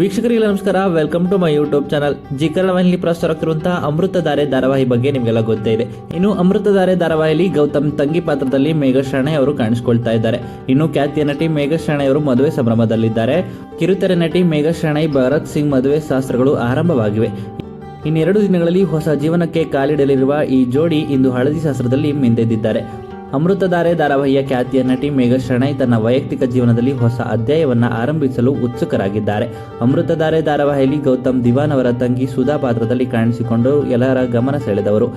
ವೀಕ್ಷಕರಿಗೆ ನಮಸ್ಕಾರ welcome to my YouTube channel Zee ಕನ್ನಡದಲ್ಲಿ ಅಮೃತ ಧಾರೆ ಧಾರಾವಾಹಿ ಬಗ್ಗೆ ನಿಮಗೆಲ್ಲ ಗೊತ್ತೇ ಇದೆ. ಇನ್ನು ಅಮೃತಧಾರೆ ಧಾರಾವಾಹಿಯಲ್ಲಿ ಗೌತಮ್ ತಂಗಿ ಪಾತ್ರದಲ್ಲಿ ಮೇಘಶ್ರಣೆ ಅವರು ಕಾಣಿಸಿಕೊಳ್ತಾ ಇದ್ದಾರೆ. ಇನ್ನು ಖ್ಯಾತಿಯ ನಟಿ ಮೇಘಶ್ರಣೆ ಅವರು ಮದುವೆ ಸಂಭ್ರಮದಲ್ಲಿದ್ದಾರೆ. ಕಿರುತೆರೆ ನಟಿ ಮೇಘ ಶರಣೈ ಭರತ್ ಸಿಂಗ್ ಮದುವೆ ಶಾಸ್ತ್ರಗಳು ಆರಂಭವಾಗಿವೆ. ಇನ್ನೆರಡು ದಿನಗಳಲ್ಲಿ ಹೊಸ ಜೀವನಕ್ಕೆ ಕಾಲಿಡಲಿರುವ ಈ ಜೋಡಿ ಇಂದು ಹಳದಿ ಶಾಸ್ತ್ರದಲ್ಲಿ ಮಿಂದೆದ್ದಿದ್ದಾರೆ ಅಮೃತಧಾರೆ ಧಾರಾವಾಹಿಯ ಖ್ಯಾತಿಯ ನಟಿ ಮೇಘ ಶರಣೈ ತನ್ನ ವೈಯಕ್ತಿಕ ಜೀವನದಲ್ಲಿ ಹೊಸ ಅಧ್ಯಾಯವನ್ನ ಆರಂಭಿಸಲು ಉತ್ಸುಕರಾಗಿದ್ದಾರೆ. ಅಮೃತಧಾರೆ ಧಾರಾವಾಹಿಯಲ್ಲಿ ಗೌತಮ್ ದಿವಾನ್ ಅವರ ತಂಗಿ ಸುಧಾ ಪಾತ್ರದಲ್ಲಿ ಕಾಣಿಸಿಕೊಂಡು ಎಲ್ಲರ ಗಮನ ಸೆಳೆದವರು.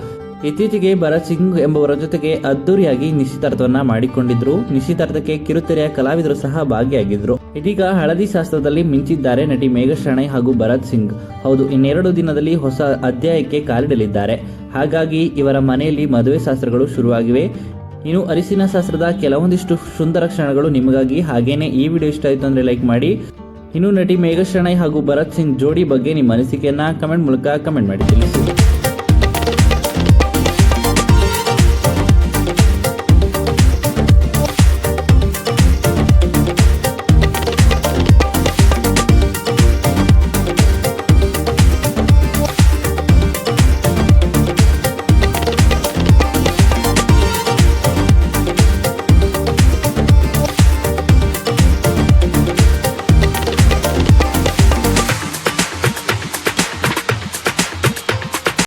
ಇತ್ತೀಚೆಗೆ ಭರತ್ ಸಿಂಗ್ ಎಂಬುವರ ಜೊತೆಗೆ ಅದ್ದೂರಿಯಾಗಿ ನಿಶ್ಚಿತಾರ್ಥವನ್ನ ಮಾಡಿಕೊಂಡಿದ್ರು. ನಿಶ್ಚಿತಾರ್ಥಕ್ಕೆ ಕಿರುತೆರೆಯ ಕಲಾವಿದರು ಸಹ ಭಾಗಿಯಾಗಿದ್ರು. ಇದೀಗ ಹಳದಿ ಶಾಸ್ತ್ರದಲ್ಲಿ ಮಿಂಚಿದ್ದಾರೆ ನಟಿ ಮೇಘ ಶರಣೈ ಹಾಗೂ ಭರತ್ ಸಿಂಗ್. ಹೌದು, ಇನ್ನೆರಡು ದಿನದಲ್ಲಿ ಹೊಸ ಅಧ್ಯಾಯಕ್ಕೆ ಕಾಲಿಡಲಿದ್ದಾರೆ. ಹಾಗಾಗಿ ಇವರ ಮನೆಯಲ್ಲಿ ಮದುವೆ ಶಾಸ್ತ್ರಗಳು ಶುರುವಾಗಿವೆ. ಇನ್ನು ಅರಿಸಿನ ಶಾಸ್ತ್ರದ ಕೆಲವೊಂದಿಷ್ಟು ಸುಂದರ ಕ್ಷಣಗಳು ನಿಮಗಾಗಿ ಹಾಗೇನೆ ಈ ವಿಡಿಯೋ ಇಷ್ಟ ಆಯಿತು ಅಂದರೆ ಲೈಕ್ ಮಾಡಿ. ಇನ್ನು ನಟಿ ಮೇಘ ಶರಣೈ ಹಾಗೂ ಭರತ್ ಸಿಂಗ್ ಜೋಡಿ ಬಗ್ಗೆ ನಿಮ್ಮ ಅನಿಸಿಕೆಯನ್ನು ಕಮೆಂಟ್ ಮೂಲಕ ಕಮೆಂಟ್ ಮಾಡಿ. ತಿಳಿಸಿ